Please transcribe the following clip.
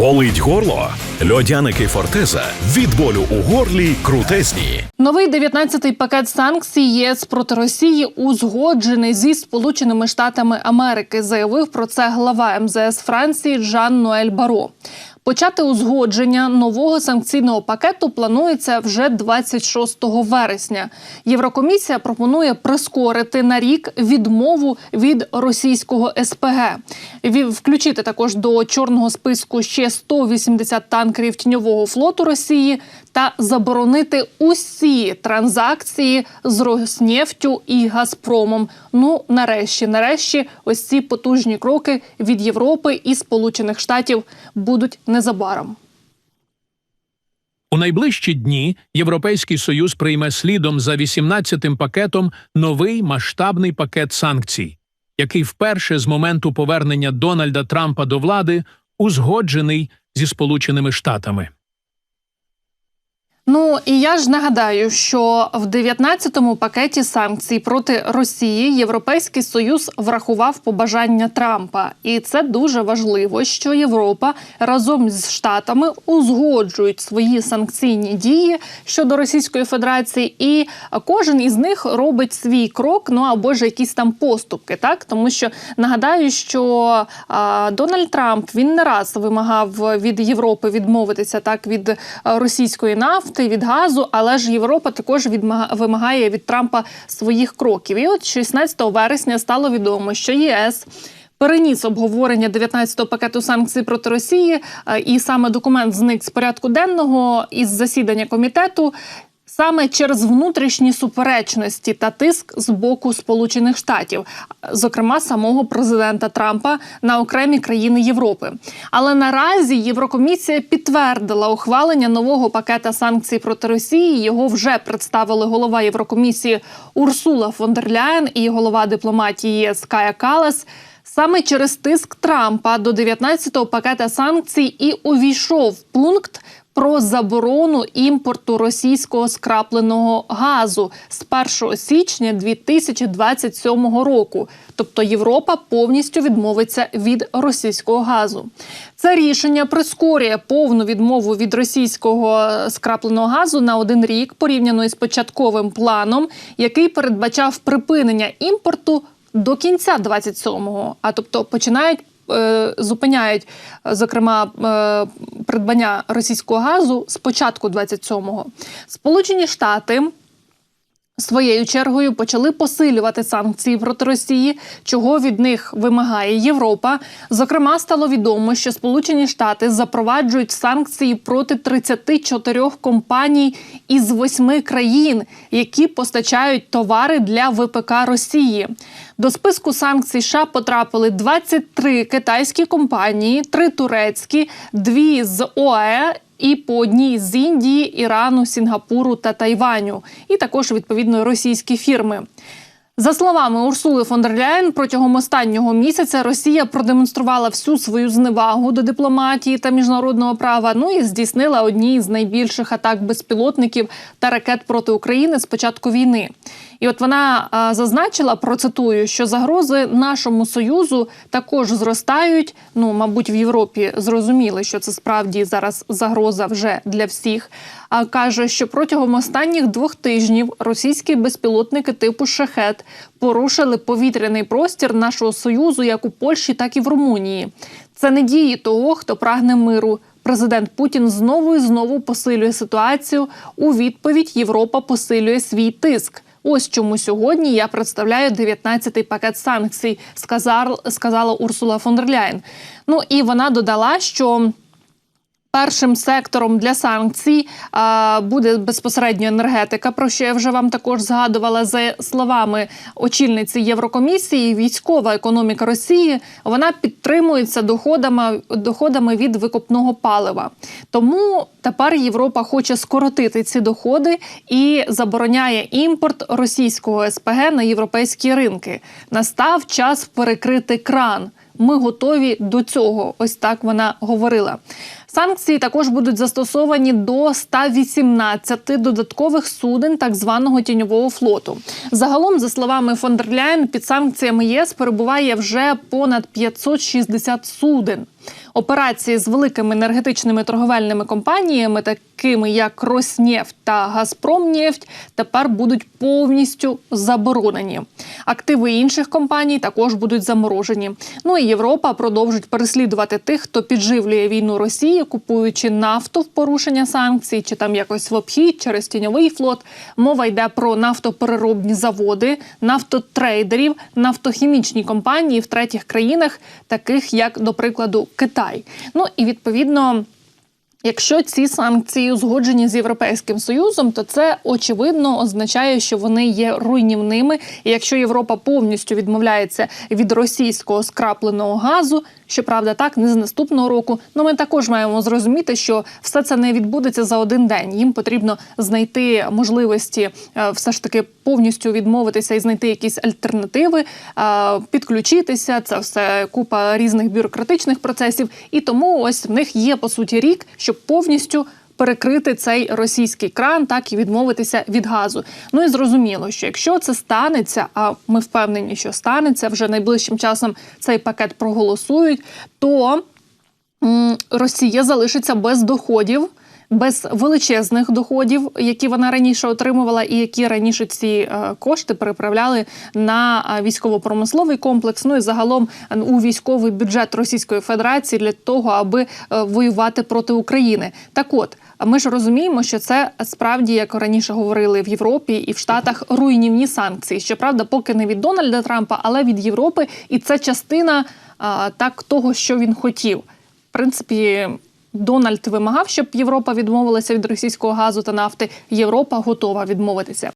Болить горло? Льодяники Фортеза від болю у горлі крутезні. Новий 19-й пакет санкцій ЄС проти Росії узгоджений зі Сполученими Штатами Америки. Заявив про це глава МЗС Франції Жан Ноель Баро. Почати узгодження нового санкційного пакету планується вже 26 вересня. Єврокомісія пропонує прискорити на рік відмову від російського СПГ. Включити також до чорного списку ще 180 танкерів тіньового флоту Росії та заборонити усі транзакції з Роснефтю і Газпромом. Ну нарешті, нарешті, ось ці потужні кроки від Європи і Сполучених Штатів будуть незабаром. У найближчі дні Європейський Союз прийме слідом за 18-тим пакетом новий масштабний пакет санкцій, який вперше з моменту повернення Дональда Трампа до влади узгоджений зі Сполученими Штатами. Ну і я ж нагадаю, що в 19-му пакеті санкцій проти Росії Європейський Союз врахував побажання Трампа, і це дуже важливо, що Європа разом з Штатами узгоджують свої санкційні дії щодо Російської Федерації, і кожен із них робить свій крок, ну або ж якісь там поступки, так? Тому що нагадаю, що а, Дональд Трамп він не раз вимагав від Європи відмовитися так від російської нафти, від газу, але ж Європа також вимагає від Трампа своїх кроків. І от 16 вересня стало відомо, що ЄС. Переніс обговорення 19-го пакету санкцій проти Росії, е, і саме документ зник з порядку денного із засідання комітету. Саме через внутрішні суперечності та тиск з боку Сполучених Штатів, зокрема самого президента Трампа на окремі країни Європи. Але наразі Єврокомісія підтвердила ухвалення нового пакета санкцій проти Росії. Його вже представили голова Єврокомісії Урсула фон дер Ляєн і голова дипломатії ЄС Кая Калас. Саме через тиск Трампа до 19-го пакета санкцій і увійшов пункт про заборону імпорту російського скрапленого газу з 1 січня 2027 року. Тобто Європа повністю відмовиться від російського газу. Це рішення прискорює повну відмову від російського скрапленого газу на один рік порівняно із початковим планом, який передбачав припинення імпорту до кінця 27-го. А тобто починають е, зупиняють, е, зокрема, е, придбання російського газу з початку 27-го. Сполучені Штати. Своєю чергою почали посилювати санкції проти Росії, чого від них вимагає Європа. Зокрема, стало відомо, що Сполучені Штати запроваджують санкції проти 34 компаній із восьми країн, які постачають товари для ВПК Росії. До списку санкцій США потрапили 23 китайські компанії, 3 турецькі, 2 з ОАЕ і по одній з Індії, Ірану, Сінгапуру та Тайваню, і також відповідно російські фірми. За словами Урсули фон дер Ляєн, протягом останнього місяця Росія продемонструвала всю свою зневагу до дипломатії та міжнародного права. Ну і здійснила одні з найбільших атак безпілотників та ракет проти України з початку війни. І от вона зазначила, процитую, що загрози нашому союзу також зростають. Ну, мабуть, в Європі зрозуміли, що це справді зараз загроза вже для всіх. А каже, що протягом останніх двох тижнів російські безпілотники типу шахет порушили повітряний простір нашого союзу, як у Польщі, так і в Румунії. Це не дії того, хто прагне миру. Президент Путін знову і знову посилює ситуацію. У відповідь Європа посилює свій тиск. Ось чому сьогодні я представляю 19-й пакет санкцій, сказала Урсула фон дер Ляєн. Ну і вона додала, що. Першим сектором для санкцій а, буде безпосередньо енергетика, про що я вже вам також згадувала за словами очільниці Єврокомісії. Військова економіка Росії вона підтримується доходами, доходами від викопного палива. Тому тепер Європа хоче скоротити ці доходи і забороняє імпорт російського СПГ на європейські ринки. Настав час перекрити кран. Ми готові до цього. Ось так вона говорила. Санкції також будуть застосовані до 118 додаткових суден так званого тіньового флоту. Загалом, за словами фон дер Ляєн, під санкціями ЄС перебуває вже понад 560 суден. Операції з великими енергетичними торговельними компаніями, такими як Роснефть та Газпромнефть, тепер будуть повністю заборонені. Активи інших компаній також будуть заморожені. Ну і Європа продовжить переслідувати тих, хто підживлює війну Росії, купуючи нафту в порушення санкцій, чи там якось в обхід через тіньовий флот. Мова йде про нафтопереробні заводи, нафтотрейдерів, нафтохімічні компанії в третіх країнах, таких як, до прикладу, Китай. Ну і відповідно. Якщо ці санкції узгоджені з європейським союзом, то це очевидно означає, що вони є руйнівними. І якщо Європа повністю відмовляється від російського скрапленого газу, щоправда, так не з наступного року. Ну ми також маємо зрозуміти, що все це не відбудеться за один день. Їм потрібно знайти можливості е, все ж таки повністю відмовитися і знайти якісь альтернативи, е, підключитися. Це все купа різних бюрократичних процесів. І тому ось в них є по суті рік, щоб повністю. Перекрити цей російський кран, так і відмовитися від газу. Ну і зрозуміло, що якщо це станеться, а ми впевнені, що станеться вже найближчим часом цей пакет проголосують, то Росія залишиться без доходів. Без величезних доходів, які вона раніше отримувала, і які раніше ці е, кошти переправляли на е, військово-промисловий комплекс, ну і загалом е, у військовий бюджет Російської Федерації для того, аби воювати проти України. Так от. А ми ж розуміємо, що це справді, як раніше говорили в Європі і в Штатах, руйнівні санкції. Щоправда, поки не від Дональда Трампа, але від Європи, і це частина а, так того, що він хотів. В принципі, Дональд вимагав, щоб Європа відмовилася від російського газу та нафти. Європа готова відмовитися.